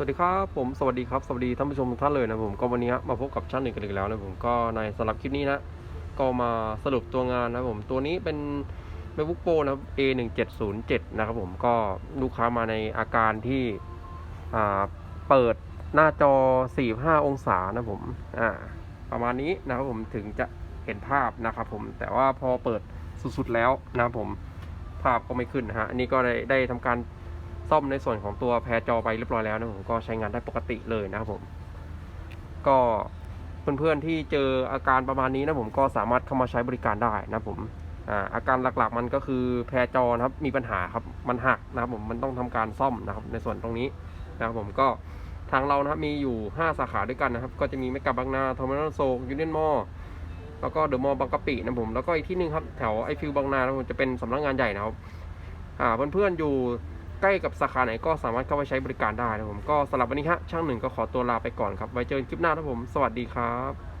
สวัสดีครับผมสวัสดีครับสวัสดีท่านผู้ชมทุกท่านเลยนะผมก็วันนี้มาพบกับช่างหนึ่งกันอีกแล้วนะผมก็ในสำหรับคลิปนี้นะก็มาสรุปตัวงานนะผมตัวนี้เป็น MacBook Pro นะ A1707 นะครับผมก็ลูกค้ามาในอาการที่อ่าเปิดหน้าจอ 45 องศานะผมอ่าประมาณนี้นะครับผมถึงจะเห็นภาพนะครับผมแต่ว่าพอเปิดสุดๆแล้วนะผมภาพก็ไม่ขึ้นนะฮะอันนี้ก็ได้ได้ทำการ ซ่อมในส่วนของตัวแพรจอไปเรียบร้อยแล้วนะผมก็ใช้งานได้ปกติเลยนะครับผม ก็เพื่อนๆที่เจออาการประมาณนี้นะผมก็สามารถเข้ามาใช้บริการได้นะผมอาอาการหลักๆมันก็คือแพรจอนะครับมีปัญหาครับมันหักนะครับผมมันต้องทำการซ่อมนะครับในส่วนตรงนี้นะครับผมก็ทางเรานะครับมีอยู่ 5 สาขาด้วยกันนะครับ ก็จะมีเมกะบางนาทอมินอลโซยูเนียนมอแล้วก็เดอะมอลล์บางกะปินะผมแล้วก็อีกที่หนึ่งครับแถวไอฟิวบางนานะผมจะเป็นสำนักงานใหญ่นะครับอ่าเพื่อนๆอยู่ ใกล้กับสาขาไหนก็สามารถเข้าไปใช้บริการได้นะครับผมก็สำหรับวันนี้ฮะช่างหนึ่งก็ขอตัวลาไปก่อนครับไว้เจอกันคลิปหน้าครับผม สวัสดีครับ